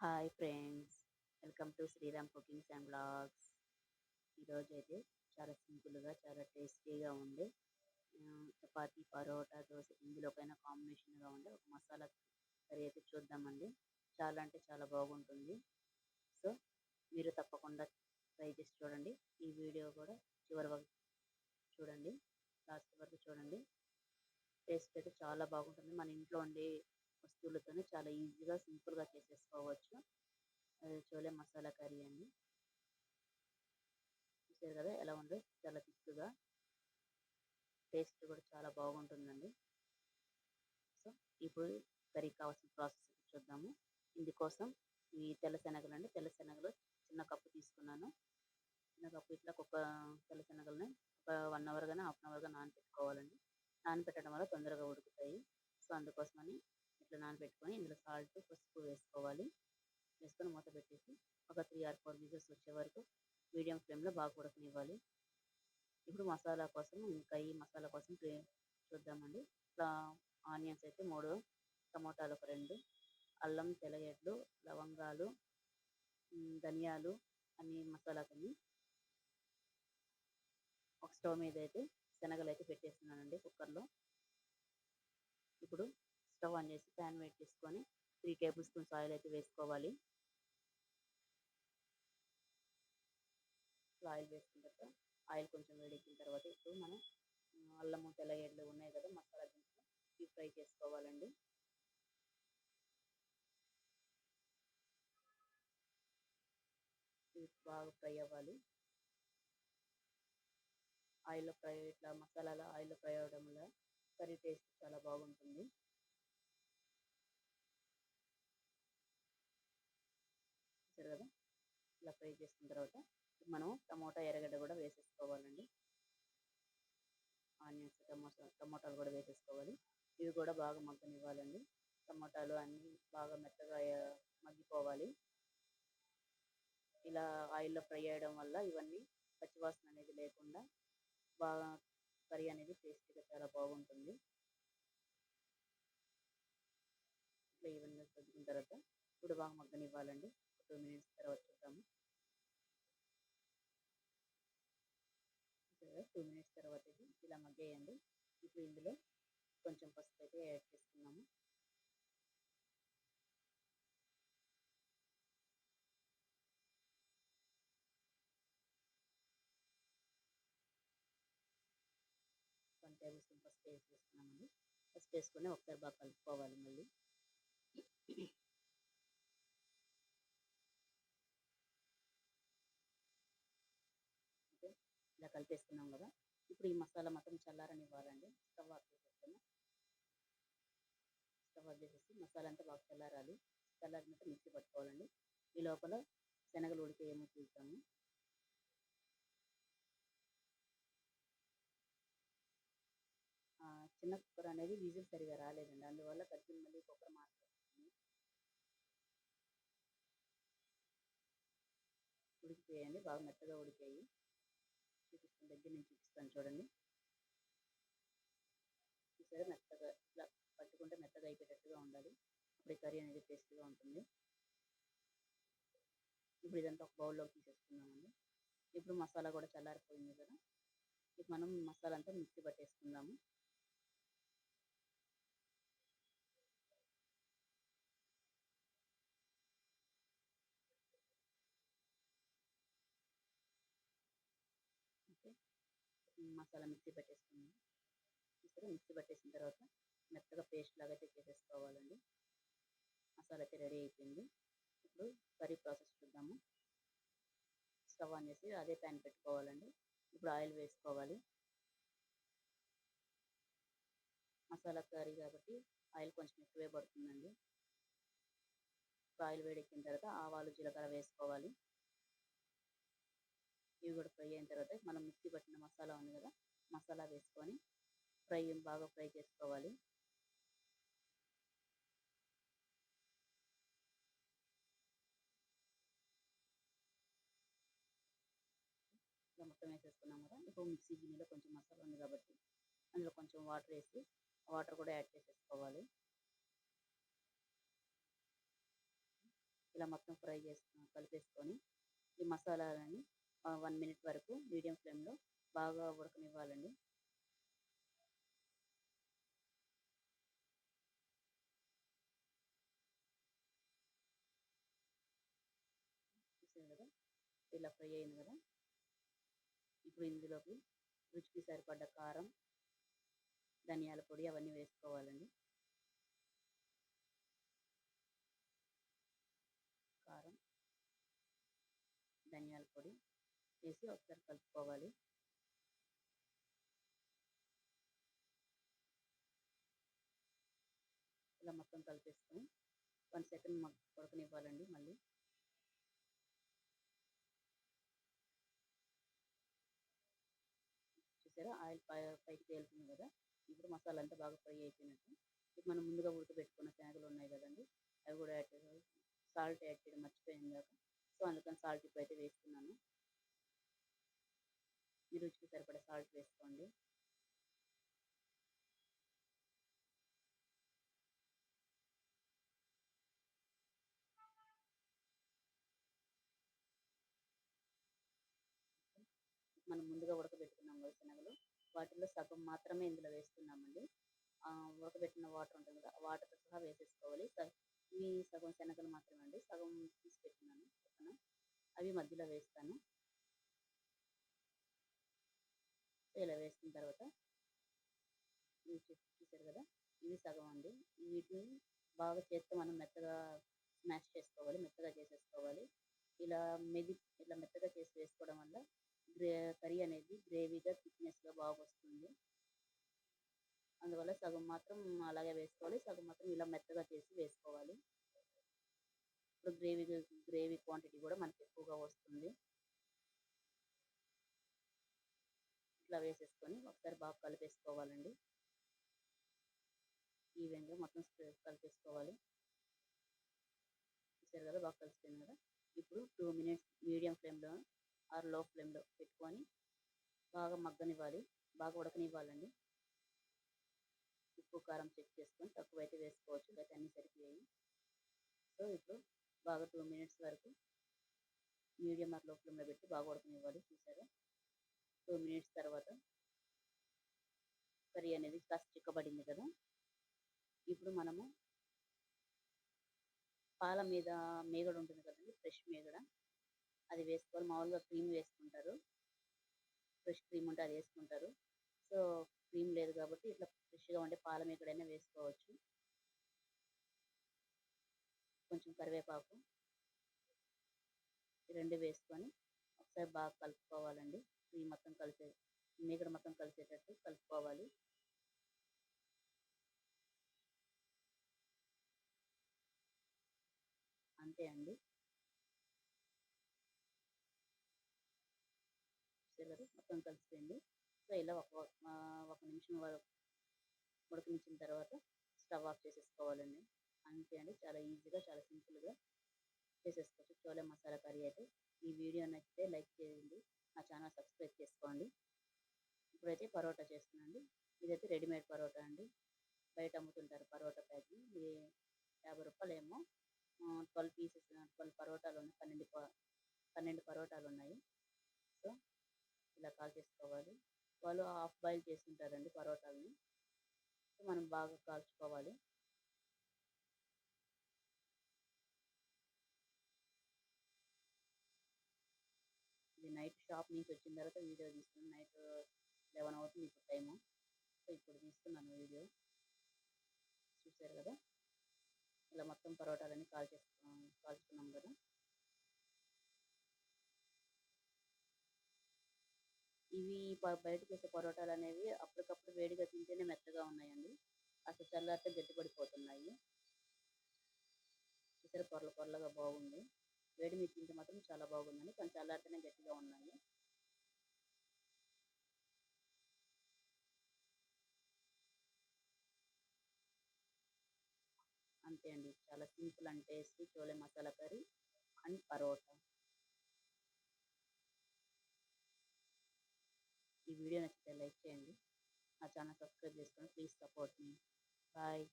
Hi friends welcome to Sriram cookings and blogs ఈరోజు అయితే చాలా సింపుల్గా చాలా టేస్టీగా ఉండే చపాతీ పరోటా దోశ ఇందులోకైనా కాంబినేషన్గా ఉండే ఒక మసాలా కర్రీ అయితే చూద్దామండి. చాలా అంటే చాలా బాగుంటుంది. సో మీరు తప్పకుండా ట్రై చేసి చూడండి. ఈ వీడియో కూడా చివరి వరకు చూడండి. లాస్ట్ వరకు చూడండి. టేస్ట్ అయితే చాలా బాగుంటుంది. మన ఇంట్లో ఉండే వస్తువులతోనే చాలా ఈజీగా సింపుల్గా చేసేసుకోవచ్చు. అది చోలే మసాలా కర్రీ అండి. చూసారు కదా ఎలా ఉందో చాలా తిక్కుగా. టేస్ట్ కూడా చాలా బాగుంటుందండి. సో ఇప్పుడు కర్రీ కావాల్సిన ప్రాసెస్ చూద్దాము. ఇందుకోసం ఈ తెల్లశనగలు అండి. తెల్లశనగలు చిన్న కప్పు తీసుకున్నాను. చిన్న కప్పు ఇట్లా ఒక తెల్లశనగలని ఒక వన్ అవర్ కానీ హాఫ్ అన్ అవర్గా నానపెట్టుకోవాలండి. నానబెట్టడం వల్ల తొందరగా ఉడుకుతాయి. సో అందుకోసమని ఇట్లా నానబెట్టుకొని ఇందులో సాల్ట్ పసుపు వేసుకోవాలి. వేసుకొని మూత పెట్టేసి ఒక త్రీ ఆర్ ఫోర్ విజిల్స్ వచ్చే వరకు మీడియం ఫ్లేమ్లో బాగా ఉడకనివ్వాలి. ఇప్పుడు మసాలా కోసం ఇంకా ఈ మసాలా కోసం చూద్దామండి. ఇట్లా ఆనియన్స్ అయితే మూడు టమోటాలు ఒక రెండు అల్లం తెల్లగడ్డలు లవంగాలు ధనియాలు అన్ని మసాలా కొన్ని ఒక స్టవ్ మీద అయితే శనగలు అయితే పెట్టేస్తున్నానండి కుక్కర్లో. ఇప్పుడు స్టవ్ ఆన్ చేసి ప్యాన్ పెట్టేసుకొని చేసుకొని త్రీ టేబుల్ స్పూన్స్ ఆయిల్ అయితే వేసుకోవాలి. ఆయిల్ వేసుకున్న తర్వాత ఆయిల్ కొంచెం వేడెక్కిన తర్వాత ఇప్పుడు మనం అల్లము తెల్లగడ్డలు ఉన్నాయి కదా మసాలా దినుసులు ఇవి ఫ్రై చేసుకోవాలండి. ఇవి బాగా ఫ్రై అవ్వాలి. ఆయిల్లో ఫ్రై ఇట్లా మసాలాలో ఆయిల్లో ఫ్రై అవ్వడం వల్ల కర్రీ టేస్ట్ చాలా బాగుంటుంది. చూసారు కదా? ఇలా ఫ్రై చేసిన తర్వాత మనం టమోటా ఎర్రగడ్డ కూడా వేసేసుకోవాలండి. ఆనియన్స్ టమోటా టమోటాలు కూడా వేసేసుకోవాలి. ఇవి కూడా బాగా మగ్గనివ్వాలండి. టమోటాలు అన్నీ బాగా మెత్తగా మగ్గిపోవాలి. ఇలా ఆయిల్లో ఫ్రై చేయడం వల్ల ఇవన్నీ పచ్చివాసన అనేది లేకుండా బాగా కర్రీ అనేది టేస్టీగా చాలా బాగుంటుంది. ఇట్లా ఇవన్నీ తగ్గిన తర్వాత ఇప్పుడు బాగా మగ్గనివ్వాలండి. టూ మినిట్స్ తర్వాత చూద్దాము. టూ మినిట్స్ తర్వాత ఇది. ఇలా మగ్గేయండి. ఇప్పుడు ఇందులో కొంచెం పసుపు అయితే యాడ్ చేసుకున్నాము. వన్ టేబుల్ స్పూన్ పసుపు వేసేసుకున్నామండి పసుపు వేసుకొని ఒకసారి బాగా కలుపుకోవాలి మళ్ళీ. కలిపేసుకున్నాం కదా. ఇప్పుడు ఈ మసాలా మొత్తం చల్లారనివ్వాలండి. స్టవ్ ఆఫ్ చేసేస్తాను స్టవ్ ఆఫ్ చేసేసి మసాలా అంతా బాగా చల్లారాలి. చల్లారినట్టు మిక్సీ పట్టుకోవాలండి. ఈ లోపల శనగలు ఉడికేయమో ఏమో చూద్దాము చిన్న కుక్కర్ అనేది విజిల్ సరిగా రాలేదండి. అందువల్ల పెద్ద మళ్ళీ కుక్కర్ మార్చేస్తుంది ఉడికిపోయాయండి. బాగా మెత్తగా ఉడికాయి. చూపిస్తాను దగ్గర నుంచి చూపిస్తాను చూడండి. చూసారా? మెత్తగా ఇట్లా పట్టుకుంటే మెత్తగా అయిపోయేటట్టుగా ఉండాలి. అప్పుడు ఈ కర్రీ అనేది టేస్ట్గా ఉంటుంది. ఇప్పుడు ఇదంతా ఒక బౌల్లోకి తీసేసుకుందామండి. ఇప్పుడు మసాలా కూడా చల్లారిపోయింది కదా? ఇప్పుడు మనం మసాలా అంతా మిక్సీ పట్టేసుకుందాము. మసాలా మిక్సీ పెట్టేసుకున్నాము చూసారా? మిక్సీ పట్టేసిన తర్వాత మెత్తగా పేస్ట్ లాగా అయితే చేసేసుకోవాలండి. మసాలా అయితే రెడీ అయిపోయింది. ఇప్పుడు కర్రీ ప్రాసెస్ చూద్దాము. స్టవ్ ఆన్ చేసి అదే ప్యాన్ పెట్టుకోవాలండి. ఇప్పుడు ఆయిల్ వేసుకోవాలి. మసాలా కర్రీ కాబట్టి ఆయిల్ కొంచెం ఎక్కువే పడుతుందండి. ఆయిల్ వేడెక్కిన తర్వాత ఆవాలు జీలకర్ర వేసుకోవాలి. ఇవి కూడా ఫ్రై అయిన తర్వాత మనం మిక్సీ పట్టిన మసాలా ఉంది కదా మసాలా వేసుకొని ఫ్రై బాగా ఫ్రై చేసుకోవాలి. ఇలా మొత్తం వేసేసుకున్నాం కదా ఇప్పుడు మిక్సీ గిన్నెలో కొంచెం మసాలా ఉంది కాబట్టి అందులో కొంచెం వాటర్ వేసి వాటర్ కూడా యాడ్ చేసేసుకోవాలి. ఇలా మొత్తం ఫ్రై చేసుకుని కలిపేసుకొని ఈ మసాలాలని వన్ మినిట్ వరకు మీడియం ఫ్లేమ్లో బాగా ఉడకనివ్వాలండి. చూసారు కదా? ఇలా ఫ్రై అయింది కదా? ఇప్పుడు ఇందులోకి రుచికి సరిపడ్డ కారం ధనియాల పొడి అవన్నీ వేసుకోవాలండి. కారం ధనియాల పొడి వేసి ఒకసారి కలుపుకోవాలి. ఇలా మొత్తం కలిపేసుకొని వన్ సెకండ్ ఉడకనివ్వాలండి మళ్ళీ. చూసారా? ఆయిల్ పై పైకి తేలుతుంది కదా? ఇప్పుడు మసాలా అంతా బాగా ఫ్రై అయిపోయినట్టు. ఇప్పుడు మనం ముందుగా ఉడకబెట్టుకున్న శనగలు ఉన్నాయి కదండి? అవి కూడా యాడ్ సాల్ట్ యాడ్ చేయడం మర్చిపోయింది కదా సో అందుకని సాల్ట్ ఇప్పుడు అయితే వేస్తున్నాను. ఈ రుచికి సరిపడే సాల్ట్ వేసుకోండి. మనం ముందుగా ఉడకబెట్టుకున్నాం కదా శనగలు వాటిలో సగం మాత్రమే ఇందులో వేస్తున్నామండి. ఉడకబెట్టిన వాటర్ ఉంటుంది కదా వాటర్తో సహా వేసేసుకోవాలి. ఈ సగం శనగలు మాత్రమే అండి సగం తీసి పెట్టినాను అవి మధ్యలో వేస్తాను. ఇలా వేసిన తర్వాత చూసారు కదా? ఇవి సగం అండి. వీటిని బాగా చేస్తే మనం మెత్తగా స్మాష్ చేసుకోవాలి మెత్తగా చేసేసుకోవాలి. ఇలా మెది ఇలా మెత్తగా చేసి వేసుకోవడం వల్ల గ్రే కర్రీ అనేది గ్రేవీగా థిక్నెస్గా బాగా వస్తుంది అందువల్ల సగం మాత్రం అలాగే వేసుకోవాలి సగం మాత్రం ఇలా మెత్తగా చేసి వేసుకోవాలి. ఇప్పుడు గ్రేవీ గ్రేవీ క్వాంటిటీ కూడా మనకి ఎక్కువగా వస్తుంది. ఇట్లా వేసేసుకొని ఒకసారి బాగా కలిపేసుకోవాలండి. ఈవెన్గా మొత్తం కలిపేసుకోవాలి. చూసారు కదా బాగా కలిసిపోయింది కదా. ఇప్పుడు టూ మినిట్స్ మీడియం ఫ్లేమ్లో ఆర్లో ఫ్లేమ్లో పెట్టుకొని బాగా మగ్గనివ్వాలి. బాగా ఉడకనివ్వాలండి. ఉప్పు కారం చెక్ చేసుకొని తక్కువ అయితే వేసుకోవచ్చు. లేకపోతే అన్నీ సరిపోయాయి. సో ఇప్పుడు బాగా టూ మినిట్స్ వరకు మీడియం ఆర్లో ఫ్లేమ్లో పెట్టి బాగా ఉడకనివ్వాలి. చూసారా? టూ మినిట్స్ తర్వాత కర్రీ అనేది కాస్త చిక్కబడింది కదా. ఇప్పుడు మనము పాల మీద మేగడ ఉంటుంది కదండి ఫ్రెష్ మేగడ. అది వేసుకోవాలి. మామూలుగా క్రీమ్ వేసుకుంటారు. ఫ్రెష్ క్రీమ్ ఉంటే అది వేసుకుంటారు. సో క్రీమ్ లేదు కాబట్టి ఇట్లా ఫ్రెష్గా ఉండే పాల మేకడైనా వేసుకోవచ్చు. కొంచెం కరివేపాకు రెండు వేసుకొని ఒకసారి బాగా కలుపుకోవాలండి. మొత్తం కలిసే మీగడ మొత్తం కలిసేటట్టు కలుపుకోవాలి. అంతే అండి. చూసారు మొత్తం కలిసిపోయింది. సో ఇలా ఒక ఒక నిమిషం వరకు ఉడకనిచ్చిన తర్వాత స్టవ్ ఆఫ్ చేసేసుకోవాలండి. అంతే అండి. చాలా ఈజీగా చాలా సింపుల్గా చేసేసుకోవచ్చు. చోలే మసాలా కర్రీ అయితే. ఈ వీడియో నచ్చితే లైక్ చేయండి. నా ఛానల్ సబ్స్క్రైబ్ చేసుకోండి. ఇప్పుడైతే పరోటా చేస్తున్నాండి ఇదైతే రెడీమేడ్ పరోటా అండి. బయట అమ్ముతుంటారు పరోటా ప్యాకింగ్ ఇది యాభై రూపాయలేమో. ట్వెల్వ్ పీసెస్ ట్వెల్వ్ పరోటాలు ఉన్నాయి. పన్నెండు పన్నెండు పరోటాలు ఉన్నాయి. సో ఇలా కాల్ చేసుకోవాలి. వాళ్ళు హాఫ్ బాయిల్ చేస్తుంటారండి పరోటాలని. సో మనం బాగా కాల్చుకోవాలి. నైట్ షాప్ నుంచి వచ్చిన తర్వాత వీడియో తీసుకుని నైట్ లెవెన్ అవుతుంది ఇప్పుడు టైము. సో ఇప్పుడు తీస్తున్నాను వీడియో. చూసారు కదా? ఇలా మొత్తం పరోటాలన్నీ కాల్ చేసుకున్నాం కాల్చుకున్నాం కదా? ఇవి బయటకు వేసే పరోటాలు అనేవి అప్పటికప్పుడు వేడిగా తింటేనే మెత్తగా ఉన్నాయండి. అసలు చల్లారితే గట్టిపడిపోతున్నాయి చూసారు పొరల పొరలుగా బాగుంది. వేడి మీద తింటే మాత్రం చాలా బాగుందండి. కొంచెం చల్లారితేనే గట్టిగా ఉన్నాయి. అంతే అండి. చాలా simple and tasty chole masala curry and parotta. ఈ వీడియో నచ్చితే లైక్ చేయండి. నా ఛానల్ సబ్స్క్రైబ్ చేసుకోండి. Please support me. బాయ్.